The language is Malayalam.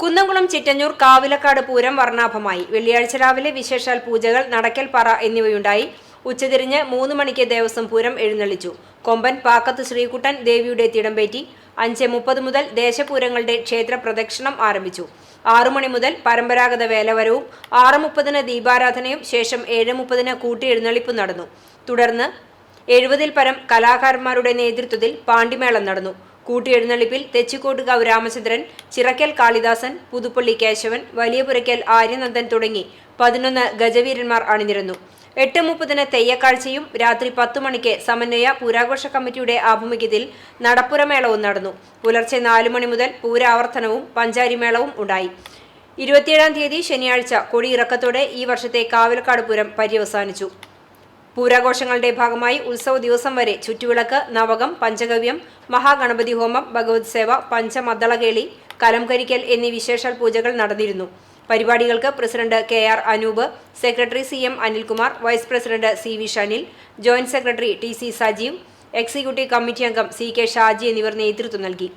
കുന്നംകുളം ചിറ്റഞ്ഞൂർ കാവിലക്കാട് പൂരം വർണാഭമായി. വെള്ളിയാഴ്ച രാവിലെ വിശേഷാൽ പൂജകൾ നടക്കൽ പറ എന്നിവയുണ്ടായി. ഉച്ചതിരിഞ്ഞ് മൂന്ന് മണിക്ക് ദേവസ്വം പൂരം എഴുന്നള്ളിച്ചു. കൊമ്പൻ പാക്കത്ത് ശ്രീകുട്ടൻ ദേവിയുടെ തിടമ്പേറ്റി അഞ്ച് മുപ്പത് മുതൽ ദേശപൂരങ്ങളുടെ ക്ഷേത്ര പ്രദക്ഷിണം ആരംഭിച്ചു. ആറു മണി മുതൽ പരമ്പരാഗത വേലവരവും ആറ് മുപ്പതിന് ദീപാരാധനയും ശേഷം ഏഴ് മുപ്പതിന് കൂട്ടിയെഴുന്നള്ളിപ്പ് നടന്നു. തുടർന്ന് എഴുപതിൽ പരം കലാകാരന്മാരുടെ നേതൃത്വത്തിൽ പാണ്ടിമേളം നടന്നു. കൂട്ടിയെഴുന്നള്ളിപ്പിൽ തെച്ചിക്കോട്ടുകാവ് രാമചന്ദ്രൻ ചിറക്കൽ കാളിദാസൻ പുതുപ്പള്ളി കേശവൻ വലിയപുരയ്ക്കൽ ആര്യനന്ദൻ തുടങ്ങി പതിനൊന്ന് ഗജവീരന്മാർ അണിനിരന്നു. എട്ട് മുപ്പതിന് തെയ്യക്കാഴ്ചയും രാത്രി പത്തു മണിക്ക് സമന്വയ പൂരാഘോഷ കമ്മിറ്റിയുടെ ആഭിമുഖ്യത്തിൽ നടപ്പുരമേളവും നടന്നു. പുലർച്ചെ നാലു മണി മുതൽ പൂരാവർത്തനവും പഞ്ചാരിമേളവും ഉണ്ടായി. ഇരുപത്തിയേഴാം തീയതി ശനിയാഴ്ച കൊടിയിറക്കത്തോടെ ഈ വർഷത്തെ കാവലക്കാട് പൂരം പര്യവസാനിച്ചു. പൂരാഘോഷങ്ങളുടെ ഭാഗമായി ഉത്സവ ദിവസം വരെ ചുറ്റുവിളക്ക് നവകം പഞ്ചഗവ്യം മഹാഗണപതി ഹോമം ഭഗവത് സേവ പഞ്ചമദ്ദളകേളി കലംകരിക്കൽ എന്നീ വിശേഷാൽ പൂജകൾ നടന്നിരുന്നു. പരിപാടികൾക്ക് president K R Anoop secretary C M Anilkumar vice president C V Shanil joint secretary T C Sajeev executive committee അംഗം സി കെ ഷാജി എന്നിവർ നേതൃത്വം നൽകി.